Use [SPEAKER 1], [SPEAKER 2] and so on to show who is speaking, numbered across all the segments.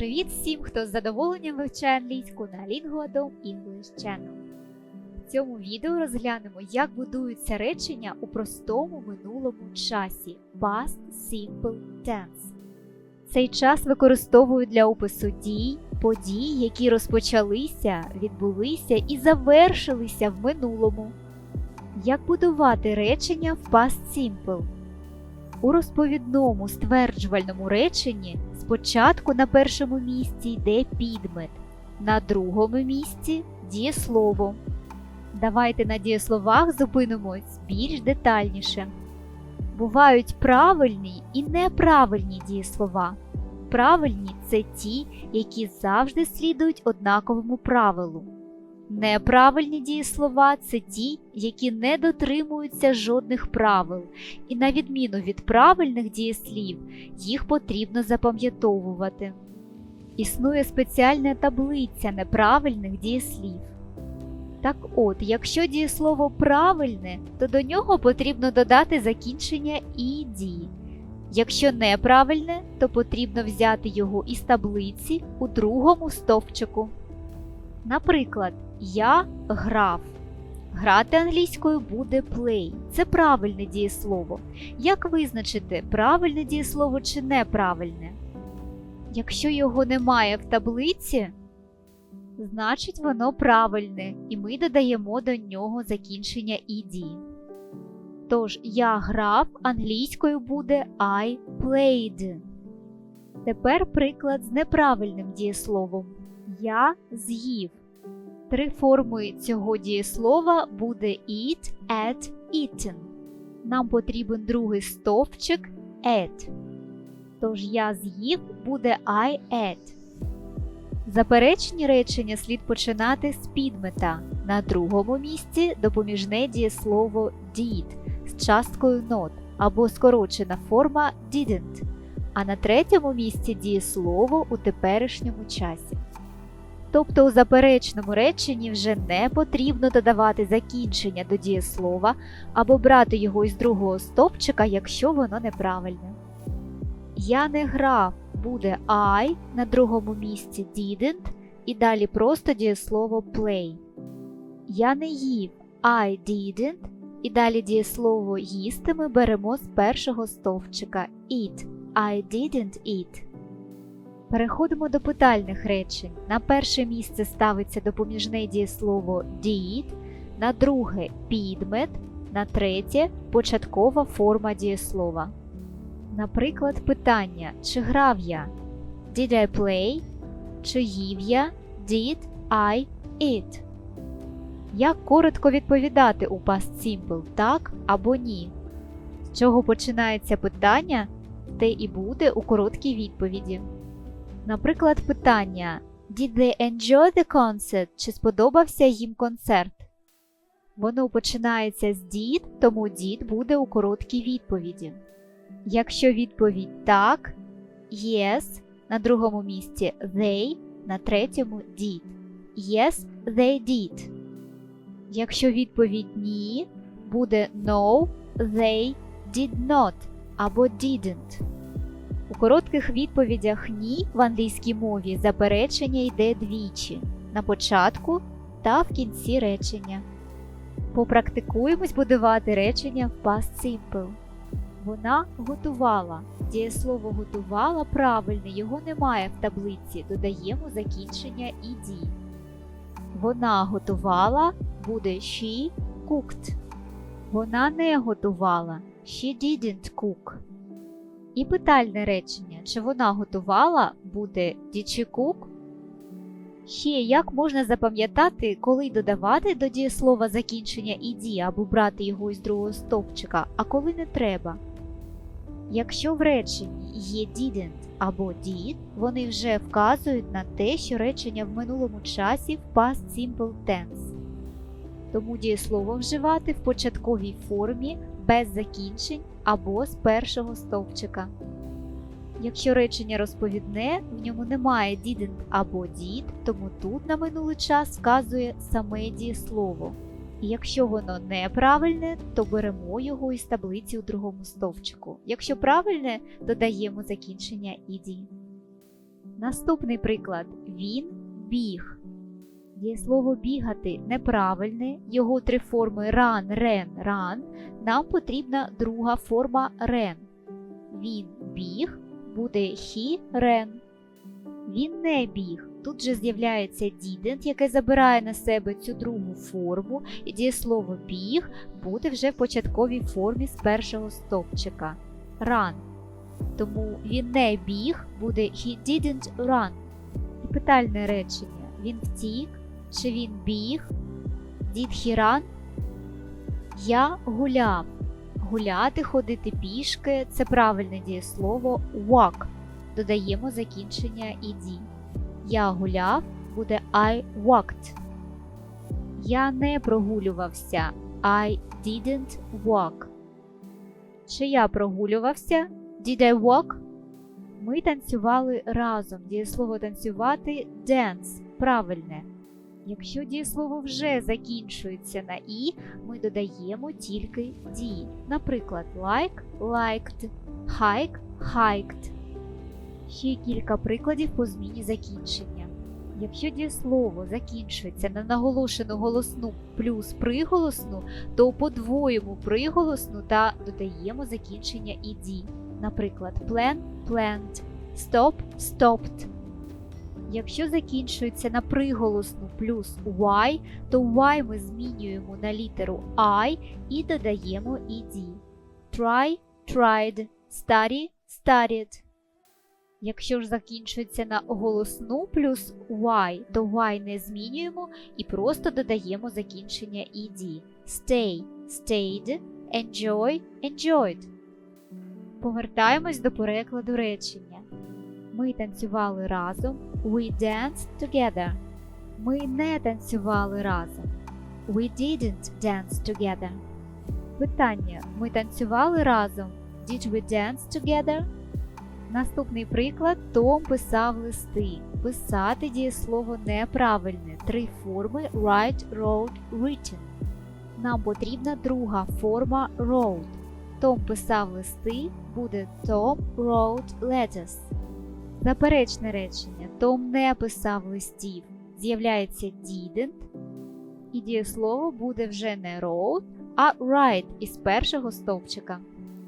[SPEAKER 1] Привіт всім, хто з задоволенням вивчає англійську на Linguadom English Channel. В цьому відео розглянемо, як будуються речення у простому минулому часі Past Simple Tense. Цей час використовують для опису дій, подій, які розпочалися, відбулися і завершилися в минулому. Як будувати речення в Past Simple? У розповідному стверджувальному реченні спочатку на першому місці йде підмет, на другому місці дієслово. Давайте на дієсловах зупинимось більш детальніше. Бувають правильні і неправильні дієслова. Правильні це ті, які завжди слідують однаковому правилу. Неправильні дієслова це ті, які не дотримуються жодних правил, і на відміну від правильних дієслів, їх потрібно запам'ятовувати. Існує спеціальна таблиця неправильних дієслів. Так от, якщо дієслово правильне, то до нього потрібно додати закінчення «іді». Якщо неправильне, то потрібно взяти його із таблиці у другому стовпчику. Наприклад, я грав. Грати англійською буде play. Це правильне дієслово. Як визначити, правильне дієслово чи неправильне? Якщо його немає в таблиці, значить воно правильне, і ми додаємо до нього закінчення «ed». Тож я грав англійською буде I played. Тепер приклад з неправильним дієсловом. Я з'їв. Три форми цього дієслова буде eat, ate, eaten. Нам потрібен другий стовпчик ate. Тож я з'їв буде I ate. Заперечні речення слід починати з підмета. На другому місці допоміжне дієслово did з часткою not або скорочена форма didn't. А на третьому місці дієслово у теперішньому часі. Тобто у заперечному реченні вже не потрібно додавати закінчення до дієслова або брати його із другого стовпчика, якщо воно неправильне. Я не грав буде I на другому місці didn't і далі просто дієслово play. Я не їв I didn't і далі дієслово їсти ми беремо з першого стовпчика eat. I didn't eat. Переходимо до питальних речень. На перше місце ставиться допоміжне дієслово did, на друге підмет, на третє початкова форма дієслова. Наприклад, питання: чи грав я? Did I play? Чи їв я? Did I eat? Як коротко відповідати у past simple так або ні? З чого починається питання, те і буде у короткій відповіді. Наприклад, питання Did they enjoy the concert? Чи сподобався їм концерт? Воно починається з did, тому did буде у короткій відповіді. Якщо відповідь так, yes, на другому місці they, на третьому did. Yes, they did. Якщо відповідь ні, буде no, they did not або didn't. У коротких відповідях ні в англійській мові заперечення йде двічі на початку та в кінці речення. Попрактикуємось будувати речення в past simple. Вона готувала. Дієслово готувала правильне, його немає в таблиці. Додаємо закінчення «ed». Вона готувала буде she cooked. Вона не готувала. She didn't cook. І питальне речення, чи вона готувала, буде she? Ще як можна запам'ятати, коли додавати до дієслова закінчення «ed» або брати його із другого стовпчика, а коли не треба. Якщо в реченні є didn't або did, вони вже вказують на те, що речення в минулому часі в past simple tense. Тому дієслово вживати в початковій формі без закінчень або з першого стовпчика. Якщо речення розповідне, в ньому немає didn't або did, тому тут на минулий час вказує саме дієслово. І якщо воно неправильне, то беремо його із таблиці у другому стовпчику. Якщо правильне, додаємо закінчення «ed». Наступний приклад. Він біг. Дієслово бігати неправильне, його три форми run, ren, run. Нам потрібна друга форма ren. Він біг, буде he ran. Він не біг. Тут же з'являється didn't, яке забирає на себе цю другу форму, і дієслово біг буде вже в початковій формі з першого стовпчика. Run. Тому він не біг, буде he didn't run. І питальне речення. Він втік, чи він біг? He run? Я гуляв. Гуляти, ходити пішки це правильне дієслово walk. Додаємо закінчення ed. Я гуляв буде I walked. Я не прогулювався. I didn't walk. Чи я прогулювався? Did I walk? Ми танцювали разом. Дієслово танцювати dance. Правильне. Якщо дієслово вже закінчується на і, ми додаємо тільки ді. Наприклад, like, liked, hike, hiked. Ще кілька прикладів по зміні закінчення. Якщо дієслово закінчується на наголошену голосну плюс приголосну, то подвоїмо приголосну та додаємо закінчення «ed». Наприклад, plan planned, stop stopped. Якщо закінчується на приголосну плюс y, то y ми змінюємо на літеру I і додаємо «ed». Try tried, study studied. Якщо ж закінчується на голосну плюс y, то y не змінюємо і просто додаємо закінчення ed. Stay, stayed, enjoy, enjoyed. Повертаємось до перекладу речення. Ми танцювали разом. We danced together. Ми не танцювали разом. We didn't dance together. Питання. Ми танцювали разом. Did we dance together? Наступний приклад Том писав листи. Писати дієслово неправильне. Три форми write, wrote, written. Нам потрібна друга форма wrote. Том писав листи, буде Tom wrote letters. Заперечне речення. Том не писав листів. З'являється didn't. І дієслово буде вже не wrote, а write із першого стовпчика.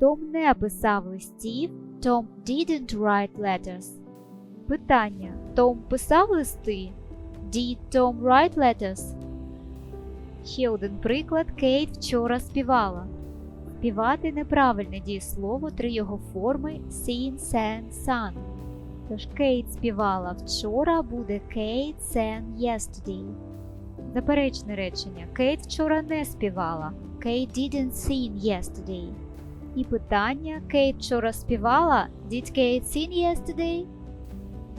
[SPEAKER 1] Том не писав листів. Tom didn't write letters. Питання. Том писав листи? Did Tom write letters? Ще один приклад. Кейт вчора співала. Співати неправильне дієслово, три його форми sing, sang, sung. Тож Кейт співала вчора буде Kate sang yesterday. Заперечне речення. Кейт вчора не співала. Kate didn't sing yesterday. І питання Кейт вчора співала Did Kate sing yesterday?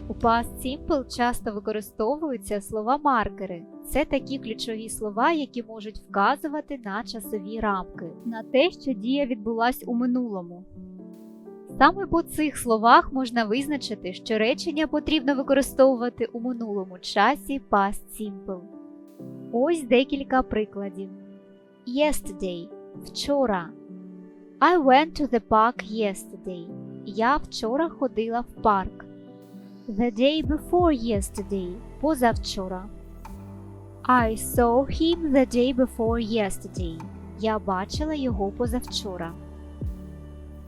[SPEAKER 1] У Past Simple часто використовуються слова-маркери. Це такі ключові слова, які можуть вказувати на часові рамки, на те, що дія відбулась у минулому. Саме по цих словах можна визначити, що речення потрібно використовувати у минулому часі Past Simple. Ось декілька прикладів. Yesterday вчора. I went to the park yesterday. Я вчора ходила в парк. The day before yesterday. Позавчора. I saw him the day before yesterday. Я бачила його позавчора.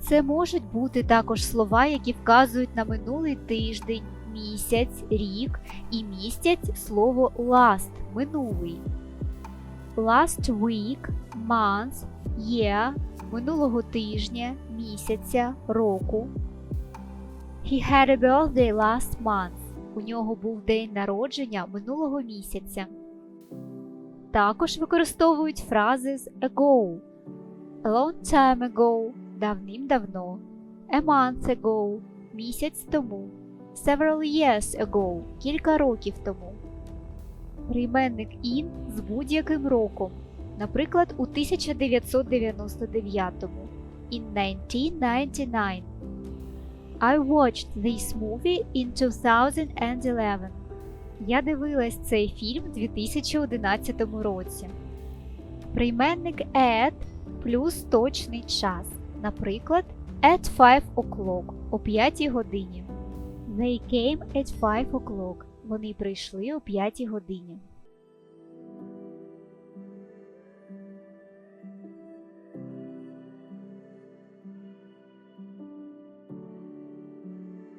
[SPEAKER 1] Це можуть бути також слова, які вказують на минулий тиждень, місяць, рік і містять слово last минулий. Last week, month, year минулого тижня, місяця, року. He had a birthday last month. У нього був день народження минулого місяця. Також використовують фрази з ago, a long time ago, давним-давно, a month ago, місяць тому, several years ago, кілька років тому. Прийменник in з будь-яким роком, наприклад, у 1999 in 1999. I watched this movie in 2011. Я дивилась цей фільм у 2011 році. Прийменник at плюс точний час. Наприклад, at 5 o'clock о 5 годині. They came at five o'clock. Вони прийшли о п'ятій годині.